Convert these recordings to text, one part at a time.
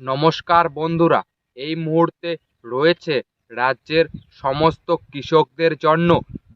নমস্কার বন্ধুরা, এই মুহূর্তে রয়েছে রাজ্যের সমস্ত কৃষকদের জন্য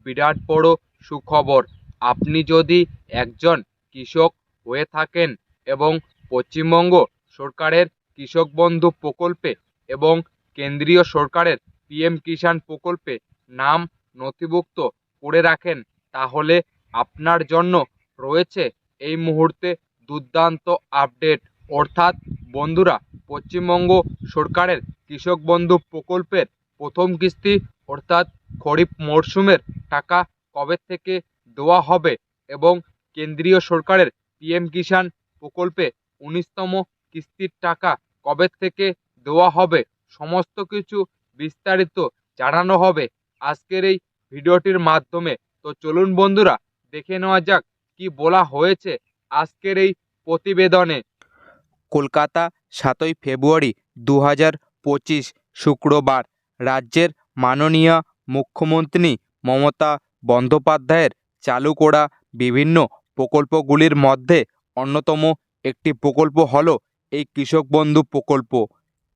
বিরাট বড় সুখবর। আপনি যদি একজন কৃষক হয়ে থাকেন এবং পশ্চিমবঙ্গ সরকারের কৃষক বন্ধু প্রকল্পে এবং কেন্দ্রীয় সরকারের পিএম কিষাণ প্রকল্পে নাম নথিভুক্ত করে রাখেন, তাহলে আপনার জন্য রয়েছে এই মুহূর্তে দুর্দান্ত আপডেট। অর্থাৎ বন্ধুরা, পশ্চিমবঙ্গ সরকারের কৃষক বন্ধু প্রকল্পের প্রথম কিস্তি, অর্থাৎ খরিফ মরশুমের টাকা কবে থেকে দেওয়া হবে এবং কেন্দ্রীয় সরকারের পিএম কিষাণ প্রকল্পে উনিশতম কিস্তির টাকা কবে থেকে দেওয়া হবে, সমস্ত কিছু বিস্তারিত জানানো হবে আজকের এই ভিডিওটির মাধ্যমে। তো চলুন বন্ধুরা, দেখে নেওয়া যাক কি বলা হয়েছে আজকের এই প্রতিবেদনে। কলকাতা, সাতই ফেব্রুয়ারি দু পঁচিশ, শুক্রবার। রাজ্যের মাননীয় মুখ্যমন্ত্রী মমতা বন্দ্যোপাধ্যায়ের চালু করা বিভিন্ন প্রকল্পগুলির মধ্যে অন্যতম একটি প্রকল্প হলো এই কৃষক বন্ধু প্রকল্প।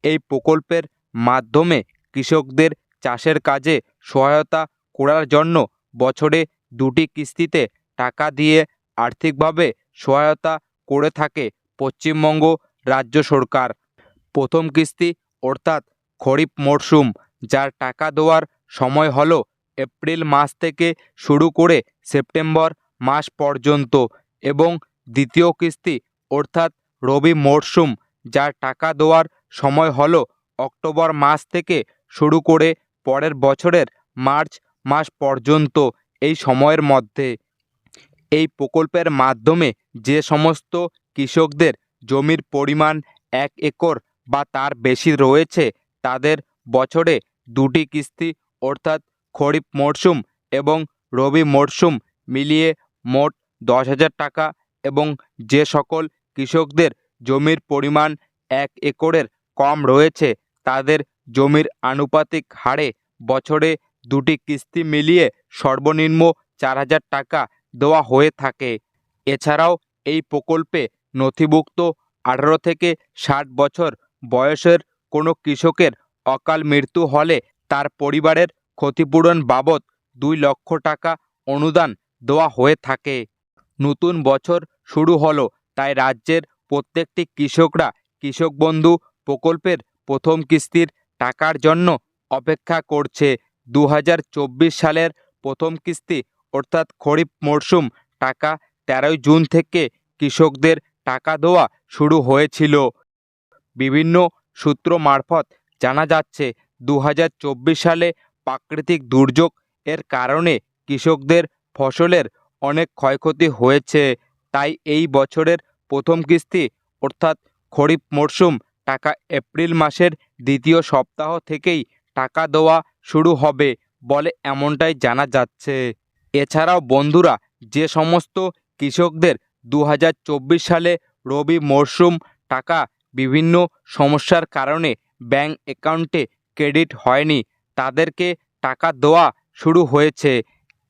এই প্রকল্পের মাধ্যমে কৃষকদের চাষের কাজে সহায়তা করার জন্য বছরে দুটি কিস্তিতে টাকা দিয়ে আর্থিকভাবে সহায়তা করে থাকে পশ্চিমবঙ্গ রাজ্য সরকার। প্রথম কিস্তি অর্থাৎ খরিফ মরশুম যার টাকা দেওয়ার সময় হলো এপ্রিল মাস থেকে শুরু করে সেপ্টেম্বর মাস পর্যন্ত এবং দ্বিতীয় কিস্তি অর্থাৎ রবি মরশুম যার টাকা দেওয়ার সময় হলো অক্টোবর মাস থেকে শুরু করে পরের বছরের মার্চ মাস পর্যন্ত এই সময়ের মধ্যে। এই প্রকল্পের মাধ্যমে যে সমস্ত কৃষকদের জমির পরিমাণ এক একর বা তার বেশি রয়েছে, তাদের বছরে দুটি কিস্তি অর্থাৎ খরিফ মরশুম এবং রবি মরশুম মিলিয়ে মোট দশ হাজার টাকা এবং যে সকল কৃষকদের জমির পরিমাণ এক একরের কম রয়েছে, তাদের জমির আনুপাতিক হারে বছরে দুটি কিস্তি মিলিয়ে সর্বনিম্ন চার হাজার টাকা দেওয়া হয়ে থাকে। এছাড়াও এই প্রকল্পে নথিভুক্ত আঠারো থেকে ষাট বছর বয়সের কোনো কৃষকের অকাল মৃত্যু হলে তার পরিবারের ক্ষতিপূরণ বাবদ দুই লক্ষ টাকা অনুদান দেওয়া হয়ে থাকে। নতুন বছর শুরু হলো, তাই রাজ্যের প্রত্যেকটি কৃষকরা কৃষক বন্ধু প্রকল্পের প্রথম কিস্তির টাকার জন্য অপেক্ষা করছে। দু হাজার চব্বিশ সালের প্রথম কিস্তি অর্থাৎ খরিফ মরশুম টাকা তেরোই জুন থেকে কৃষকদের টাকা দেওয়া শুরু হয়েছিল। বিভিন্ন সূত্র মারফত জানা যাচ্ছে দু হাজার চব্বিশ সালে প্রাকৃতিক দুর্যোগ এর কারণে কৃষকদের ফসলের অনেক ক্ষয়ক্ষতি হয়েছে। তাই এই বছরের প্রথম কিস্তি, অর্থাৎ খরিফ মরশুম টাকা এপ্রিল মাসের দ্বিতীয় সপ্তাহ থেকেই টাকা দেওয়া শুরু হবে বলে এমনটাই জানা যাচ্ছে। এছাড়াও বন্ধুরা, যে সমস্ত কৃষকদের দু হাজার চব্বিশ সালে রবি মরশুম টাকা বিভিন্ন সমস্যার কারণে ব্যাংক অ্যাকাউন্টে ক্রেডিট হয়নি। তাদেরকে টাকা দেওয়া শুরু হয়েছে।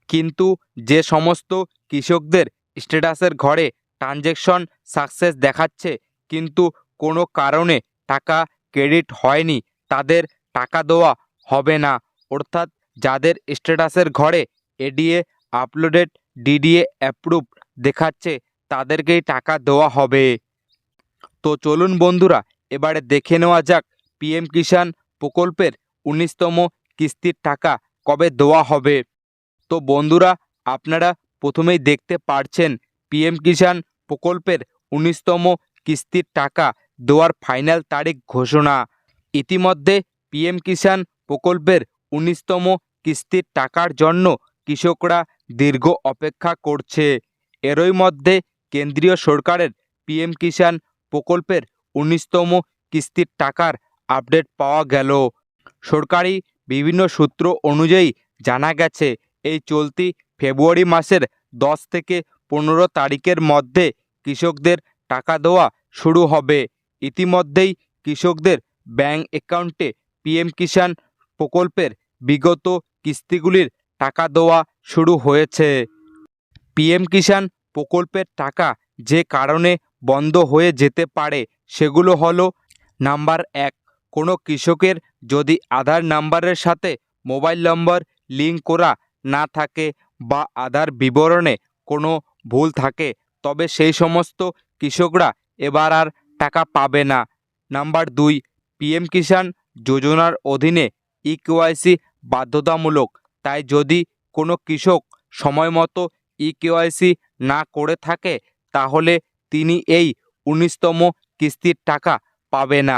কিন্তু যে সমস্ত কৃষকদের স্ট্যাটাসের ঘরে ট্রানজ্যাকশন সাকসেস দেখাচ্ছে, কিন্তু কোনো কারণে টাকা ক্রেডিট হয়নি। তাদের টাকা দেওয়া হবে না। অর্থাৎ যাদের স্ট্যাটাসের ঘরে এডিএ আপলোডেড, ডিডিএ অ্যাপ্রুভ দেখাচ্ছে তাদেরকেই টাকা দেওয়া হবে। তো চলুন বন্ধুরা, এবারে দেখে নেওয়া যাক পিএম কিষাণ প্রকল্পের উনিশতম কিস্তির টাকা কবে দেওয়া হবে। তো বন্ধুরা, আপনারা প্রথমেই দেখতে পারছেন পিএম কিষাণ প্রকল্পের উনিশতম কিস্তির টাকা দেওয়ার ফাইনাল তারিখ ঘোষণা। ইতিমধ্যে পিএম কিষাণ প্রকল্পের উনিশতম কিস্তির টাকার জন্য কৃষকরা দীর্ঘ অপেক্ষা করছে। এরই মধ্যে কেন্দ্রীয় সরকারের পিএম কিষাণ প্রকল্পের উনিশতম কিস্তির টাকার আপডেট পাওয়া গেল। সরকারি বিভিন্ন সূত্র অনুযায়ী জানা গেছে, এই চলতি ফেব্রুয়ারি মাসের দশ থেকে পনেরো তারিখের মধ্যে কৃষকদের টাকা দেওয়া শুরু হবে। ইতিমধ্যেই কৃষকদের ব্যাংক অ্যাকাউন্টে পিএম কিষাণ প্রকল্পের বিগত কিস্তিগুলির টাকা দেওয়া শুরু হয়েছে। পিএম কিষাণ প্রকল্পের টাকা যে কারণে বন্ধ হয়ে যেতে পারে সেগুলো হলো নাম্বার এক, কোনো কৃষকের যদি আধার নাম্বারের সাথে মোবাইল নম্বর লিঙ্ক করা না থাকে বা আধার বিবরণে কোনো ভুল থাকে, তবে সেই সমস্ত কৃষকরা এবার আর টাকা পাবে না। নাম্বার দুই, পিএম কিষাণ যোজনার অধীনে ইকেওয়াইসি বাধ্যতামূলক, তাই যদি কোনো কৃষক সময় মতো ইকেওয়াইসি না করে থাকে, তাহলে তিনি এই উনিশতম কিস্তির টাকা পাবে না।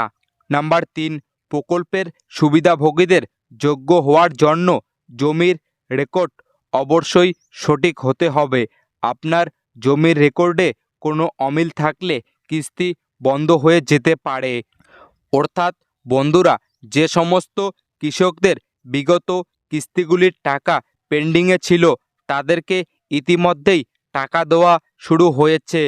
নাম্বার তিন, প্রকল্পের সুবিধাভোগীদের যোগ্য হওয়ার জন্য জমির রেকর্ড অবশ্যই সঠিক হতে হবে। আপনার জমির রেকর্ডে কোনো অমিল থাকলে কিস্তি বন্ধ হয়ে যেতে পারে। অর্থাৎ বন্ধুরা, যে সমস্ত কৃষকদের বিগত কিস্তিগুলির টাকা পেন্ডিংয়ে ছিল, তাদেরকে ইতিমধ্যেই টাকা দেওয়া শুরু হয়েছে।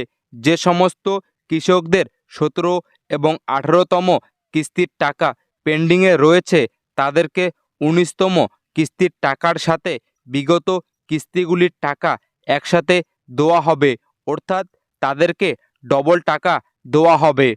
যে সমস্ত কৃষকদের সতেরো এবং আঠেরোতম কিস্তির টাকা পেন্ডিংয়ে রয়েছে, তাদেরকে উনিশতম কিস্তির টাকার সাথে বিগত কিস্তিগুলির টাকা একসাথে দেওয়া হবে, অর্থাৎ তাদেরকে ডবল টাকা দেওয়া হবে।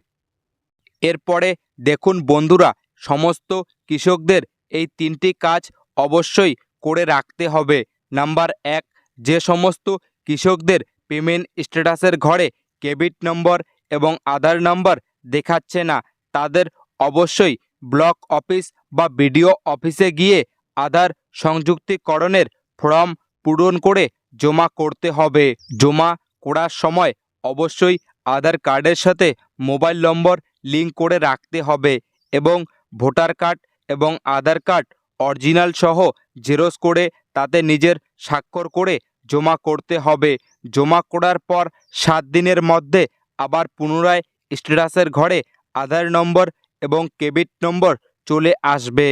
এরপরে দেখুন বন্ধুরা, সমস্ত কৃষকদের এই তিনটি কাজ অবশ্যই করে রাখতে হবে। নাম্বার এক যে সমস্ত কৃষকদের পেমেন্ট স্ট্যাটাসের ঘরে ক্রেডিট নম্বর এবং আধার নম্বর দেখাচ্ছে না, তাদের অবশ্যই ব্লক অফিস বা বিডিও অফিসে গিয়ে আধার সংযুক্তিকরণের ফর্ম পূরণ করে জমা করতে হবে। জমা করার সময় অবশ্যই আধার কার্ডের সাথে মোবাইল নম্বর লিঙ্ক করে রাখতে হবে এবং ভোটার কার্ড এবং আধার কার্ড অরিজিনাল সহ জেরক্স করে তাতে নিজের স্বাক্ষর করে জমা করতে হবে। জমা করার পর সাত দিনের মধ্যে আবার পুনরায় স্ট্যাটাসের ঘরে আধার নম্বর এবং ক্রেডিট নম্বর চলে আসবে।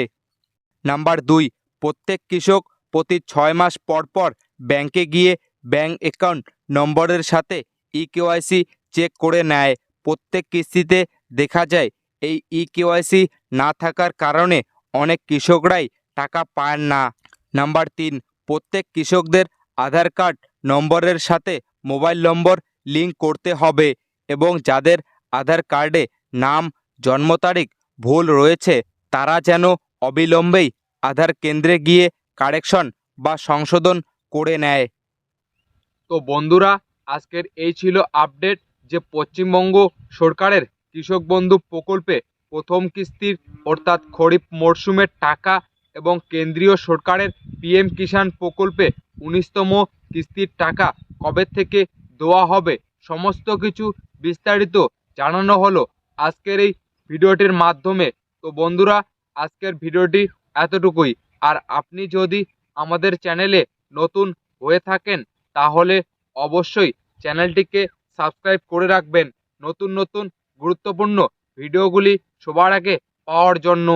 নাম্বার দুই, প্রত্যেক কৃষক প্রতি ছয় মাস পর পর ব্যাংকে গিয়ে ব্যাংক অ্যাকাউন্ট নম্বরের সাথে ই কেওয়াইসি চেক করে নেয়। প্রত্যেক কিস্তিতে দেখা যায়, এই ই কেওয়াইসি না থাকার কারণে অনেক কৃষকরাই টাকা পান না। নাম্বার তিন, প্রত্যেক কৃষকদের আধার কার্ড নম্বরের সাথে মোবাইল নম্বর লিঙ্ক করতে হবে এবং যাদের আধার কার্ডে নাম, জন্ম তারিখ ভুল রয়েছে, তারা যেন অবিলম্বেই আধার কেন্দ্রে গিয়ে কারেকশন বা সংশোধন করে নেয়। তো বন্ধুরা, আজকের এই ছিল আপডেট যে পশ্চিমবঙ্গ সরকারের কৃষক বন্ধু প্রকল্পে প্রথম কিস্তির অর্থাৎ খরিফ মরশুমের টাকা এবং কেন্দ্রীয় সরকারের পিএম কিষাণ প্রকল্পে উনিশতম কিস্তির টাকা কবে থেকে দেওয়া হবে সমস্ত কিছু বিস্তারিত জানানো হলো আজকের এই ভিডিওটির মাধ্যমে। তো বন্ধুরা, আজকের ভিডিওটি এতটুকুই। আর আপনি যদি আমাদের চ্যানেলে নতুন হয়ে থাকেন, তাহলে অবশ্যই চ্যানেলটিকে সাবস্ক্রাইব করে রাখবেন। নতুন নতুন গুরুত্বপূর্ণ ভিডিওগুলি সবার আগে পাওয়ার জন্য।